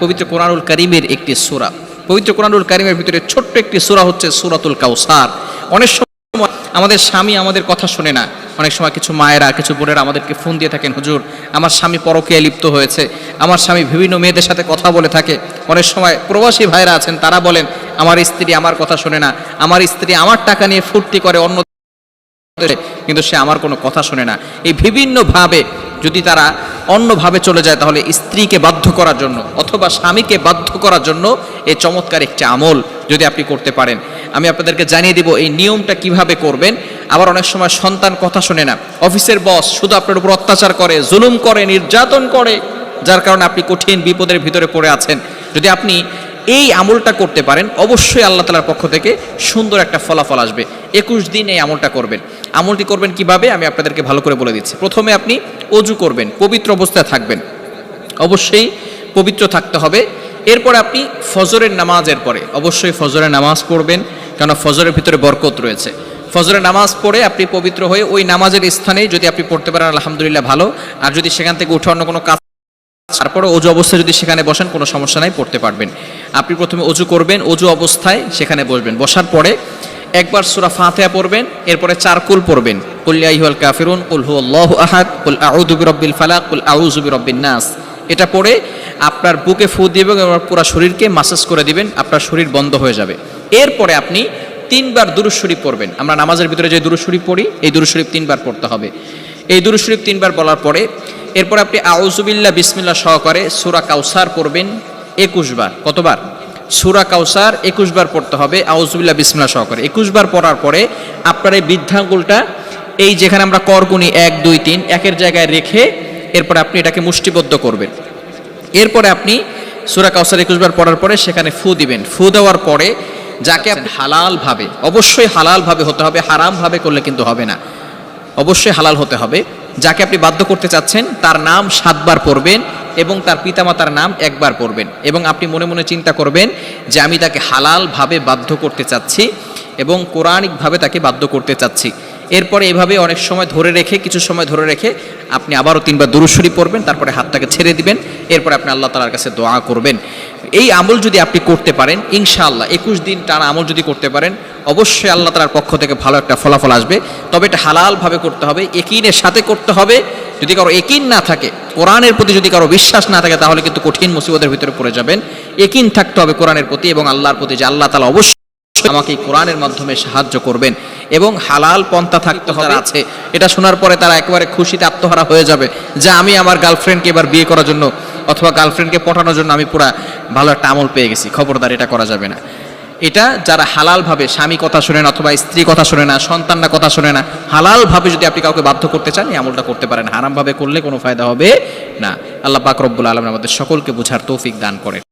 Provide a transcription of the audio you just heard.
পবিত্র কোরআনুল করিমের একটি সূরা। পবিত্র কোরআনুল করিমের ভিতরে ছোট্ট একটি সূরা হচ্ছে সূরাতুল কাউসার অনেক সময় আমাদের স্বামী আমাদের কথা শোনে না। অনেক সময় কিছু মায়েরা, কিছু বোনেরা আমাদেরকে ফোন দিয়ে থাকেন, হুজুর, আমার স্বামী পরকীয়ায় লিপ্ত হয়েছে। আমার স্বামী বিভিন্ন মেয়েদের সাথে কথা বলে থাকে। অনেক সময় প্রবাসী ভাইরা আছেন, তারা বলেন, আমার স্ত্রী আমার কথা শোনে না। আমার স্ত্রী আমার টাকা নিয়ে ফুর্তি করে অন্য কিন্তু সে আমার কোনো কথা শোনে না। এই বিভিন্নভাবে যদি তারা অন্যভাবে চলে যায় তাহলে স্ত্রীকে বাধ্য করার জন্য অথবা স্বামীকে বাধ্য করার জন্য এই চমৎকার একটি আমল যদি আপনি করতে পারেন। আমি আপনাদেরকে জানিয়ে দিব এই নিয়মটা কীভাবে করবেন। আবার অনেক সময় সন্তান কথা শোনে না। অফিসের বস শুধু আপনার উপর অত্যাচার করে, জুলুম করে, নির্যাতন করে, যার কারণে আপনি কঠিন বিপদের ভিতরে পড়ে আছেন। যদি আপনি এই আমলটা করতে পারেন, অবশ্যই আল্লাহ তালার পক্ষ থেকে সুন্দর একটা ফলাফল আসবে। একুশ দিন এই আমলটা করবেন। আমলটি করবেন কীভাবে? আমি আপনাদেরকে ভালো করে বলে দিচ্ছি। প্রথমে আপনি অজু করবেন, পবিত্র অবস্থায় থাকবেন। অবশ্যই পবিত্র থাকতে হবে। এরপরে আপনি ফজরের নামাজের পরে, অবশ্যই ফজরের নামাজ পড়বেন কেন ফজরের ভিতরে বরকত রয়েছে। ফজরের নামাজ পড়ে আপনি পবিত্র হয়ে ওই নামাজের স্থানে যদি আপনি পড়তে পারেন, আলহামদুলিল্লাহ ভালো। আর যদি সেখান থেকে উঠে অন্য কোনো কাজ তারপরে অজু অবস্থায় যদি সেখানে বসেন, কোনো সমস্যা নাই, পড়তে পারবেন। আপনি প্রথমে অজু করবেন, অজু অবস্থায় সেখানে বসবেন। বসার পরে একবার সুরা ফাতিহা পড়বেন, এরপরে চার কুল পড়বেন কুল কাফিরুন, কুল হুয়াল্লাহু আহাদ, কুল আউযু বিরাব্বিল ফালাক, কুল আউযু বিরাব্বিন নাস। এটা পড়ে আপনার বুকে ফু দিবেন এবং পুরো শরীরকে মাসাজ করে দিবেন, আপনার শরীর বন্ধ হয়ে যাবে। এরপরে আপনি তিনবার দুরুদ শরীফ পড়বেন। আমরা নামাজের ভিতরে যে দুরুদ শরীফ পড়ি, এই দুরুদ শরীফ তিনবার পড়তে হবে। এই দুরুদ শরীফ তিনবার বলার পরে, এরপর আপনি আউজুবিল্লাহ বিসমিল্লাহ সহকারে সুরা কাউসার পড়বেন। একুশ বার। কতবার? সুরা কাউসার একুশ বার পড়তে হবে। আউজুবিল্লাহ বিসমিল্লাহ সহকারে। একুশ বার পড়ার পরে আপনার এই বৃদ্ধাঙ্গুলটা, এই যেখানে আমরা করগুনি এক, দুই, তিন, একের জায়গায় রেখে এরপরে আপনি এটাকে মুষ্টিবদ্ধ করবেন। এরপরে আপনি সুরা কাউসার একুশ বার পড়ার পরে সেখানে ফু দিবেন। ফু দেওয়ার পরে যাকে আপনি হালালভাবে অবশ্যই হালালভাবে হতে হবে হারামভাবে করলে কিন্তু হবে না। অবশ্যই হালাল হতে হবে। যাকে আপনি বাধ্য করতে চাচ্ছেন, তার নাম সাতবার পড়বেন। এবং তার পিতামাতার নাম একবার পড়বেন। এবং আপনি মনে মনে চিন্তা করবেন যে আমি তাকে হালালভাবে বাধ্য করতে চাচ্ছি এবং কোরআনিকভাবে তাকে বাধ্য করতে চাচ্ছি। এরপরে এভাবে অনেক সময় ধরে রেখে, কিছু সময় ধরে রেখে আপনি আবারও তিনবার দুরুশরী পড়বেন, তারপরে হাতটাকে ছেড়ে দিবেন, এরপরে আপনি আল্লাহ তালার কাছে দোয়া করবেন। এই আমল যদি আপনি করতে পারেন, ইনশাআল্লাহ একুশ দিন টানা আমল যদি করতে পারেন, অবশ্যই আল্লাহ তালার পক্ষ থেকে ভালো একটা ফলাফল আসবে। তবে এটা হালালভাবে করতে হবে একিনের সাথে করতে হবে। যদি কারও একিন না থাকে, কোরআনের প্রতি যদি কারও বিশ্বাস না থাকে, তাহলে কিন্তু কঠিন মুসিবতের ভিতরে পড়ে যাবেন। একিন থাকতে হবে কোরআনের প্রতি এবং আল্লাহর প্রতি যে আল্লাহ তালা অবশ্যই আমাকে কোরআনের মাধ্যমে সাহায্য করবেন এবং হালাল পন্থা থাকতে হবে। আছে। এটা শোনার পরে তারা একেবারে খুশিতে আত্মহারা হয়ে যাবে যে আমি আমার গার্লফ্রেন্ডকে এবার বিয়ে করার জন্য অথবা গার্লফ্রেন্ডকে পটানোর জন্য আমি পুরা ভালো একটা আমল পেয়ে গেছি। খবরদার এটা করা যাবে না। এটা যারা হালালভাবে স্বামী কথা শোনে না অথবা স্ত্রী কথা শোনে না সন্তানরা কথা শোনে না হালালভাবে যদি আপনি কাউকে বাধ্য করতে চান এই আমলটা করতে পারেন। হারামভাবে করলে কোনো ফায়দা হবে না। আল্লাহ পাক রব্বুল আলম আমাদের সকলকে বুঝার তৌফিক দান করেন।